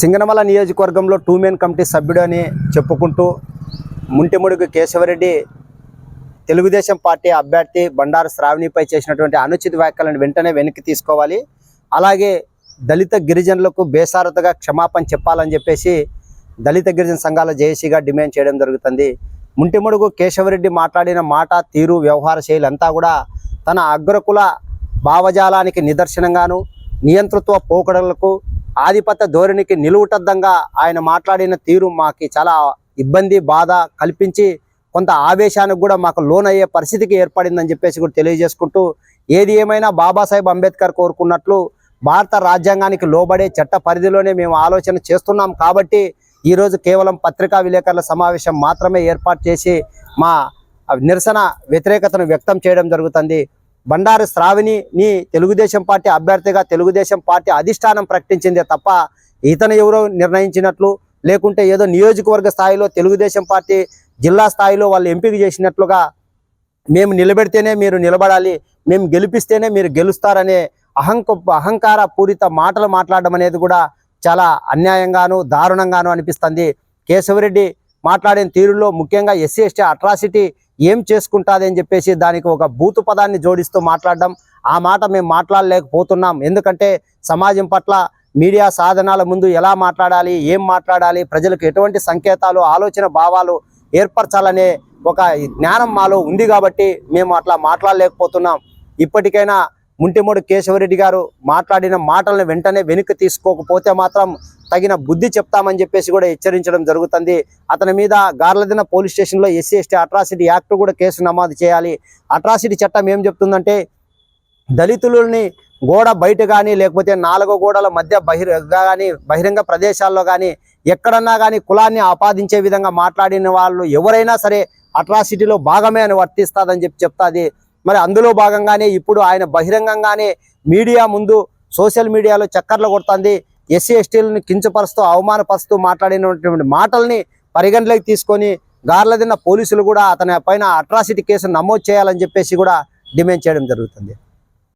సింగనమల నియోజకవర్గంలో two men committee సభ్యుడు అని చెప్పుకుంటూ ముంటిముడుగు కేశవరెడ్డి తెలుగుదేశం పార్టీ అభ్యర్థి బండారు శ్రావణిపై చేసినటువంటి అనుచిత వ్యాఖ్యలను వెంటనే వెనక్కి తీసుకోవాలి. అలాగే దళిత గిరిజనులకు బేసారతగా క్షమాపణ చెప్పాలని చెప్పేసి దళిత గిరిజన సంఘాల జేఏసీగా డిమాండ్ చేయడం జరుగుతుంది. ముంటిముడుగు కేశవరెడ్డి మాట్లాడిన మాట తీరు వ్యవహార శైలి అంతా కూడా తన అగ్రకుల భావజాలానికి నిదర్శనంగాను నియంతృత్వ పోకడలకు ఆధిపత్య ధోరణికి నిలువుటద్దంగా ఆయన మాట్లాడిన తీరు మాకు చాలా ఇబ్బంది బాధ కల్పించి కొంత ఆవేశానికి కూడా మాకు లోన్ అయ్యే పరిస్థితికి ఏర్పడిందని చెప్పేసి కూడా తెలియజేసుకుంటూ ఏది ఏమైనా బాబాసాహెబ్ అంబేద్కర్ కోరుకున్నట్లు భారత రాజ్యాంగానికి లోబడే చట్ట పరిధిలోనే మేము ఆలోచన చేస్తున్నాం కాబట్టి ఈరోజు కేవలం పత్రికా విలేకరుల సమావేశం మాత్రమే ఏర్పాటు చేసి మా నిరసన వ్యతిరేకతను వ్యక్తం చేయడం జరుగుతుంది. బండారు శ్రావణిని తెలుగుదేశం పార్టీ అభ్యర్థిగా తెలుగుదేశం పార్టీ అధిష్టానం ప్రకటించిందే తప్ప ఇతను ఎవరో నిర్ణయించినట్లు లేకుంటే ఏదో నియోజకవర్గ స్థాయిలో తెలుగుదేశం పార్టీ జిల్లా స్థాయిలో వాళ్ళు ఎంపిక చేసినట్లుగా మేము నిలబెడితేనే మీరు నిలబడాలి మేము గెలిపిస్తేనే మీరు గెలుస్తారనే అహంక అహంకార పూరిత మాటలు మాట్లాడడం అనేది కూడా చాలా అన్యాయంగాను దారుణంగాను అనిపిస్తుంది. కేశవరెడ్డి మాట్లాడిన తీరులో ముఖ్యంగా ఎస్సీ ఎస్టీ అట్రాసిటీ ఏం చేసుకుంటుంది అని చెప్పేసి దానికి ఒక బూతు పదాన్ని జోడిస్తూ మాట్లాడడం ఆ మాట మేము మాట్లాడలేకపోతున్నాం. ఎందుకంటే సమాజం పట్ల మీడియా సాధనాల ముందు ఎలా మాట్లాడాలి ఏం మాట్లాడాలి ప్రజలకు ఎటువంటి సంకేతాలు ఆలోచన భావాలు ఏర్పరచాలనే ఒక జ్ఞానం మాలో ఉంది కాబట్టి మేము అట్లా మాట్లాడలేకపోతున్నాం. ఇప్పటికైనా ముంటిమూడు కేశవరెడ్డి గారు మాట్లాడిన మాటలను వెంటనే వెనుక తీసుకోకపోతే మాత్రం తగిన బుద్ధి చెప్తామని చెప్పేసి కూడా హెచ్చరించడం జరుగుతుంది. అతని మీద గార్లదిన పోలీస్ స్టేషన్లో ఎస్సీ ఎస్టీ అట్రాసిటీ యాక్ట్ కూడా కేసు నమోదు చేయాలి. అట్రాసిటీ చట్టం ఏం చెప్తుందంటే దళితులని గోడ బయట కానీ లేకపోతే నాలుగో గోడల మధ్య బహిరంగ కానీ బహిరంగ ప్రదేశాల్లో కానీ ఎక్కడన్నా కానీ కులాన్ని ఆపాదించే విధంగా మాట్లాడిన వాళ్ళు ఎవరైనా సరే అట్రాసిటీలో భాగమే అని వర్తిస్తుందని చెప్పి చెప్తాది. మరి అందులో భాగంగానే ఇప్పుడు ఆయన బహిరంగంగానే మీడియా ముందు సోషల్ మీడియాలో చక్కర్లు కొడుతుంది. ఎస్సీ ఎస్టీలను కించపరుస్తూ అవమానపరుస్తూ మాట్లాడినటువంటి మాటల్ని పరిగణలోకి తీసుకొని గార్లదిన్న పోలీసులు కూడా అతని పైన అట్రాసిటీ కేసు నమోదు చేయాలని చెప్పేసి కూడా డిమాండ్ చేయడం జరుగుతుంది.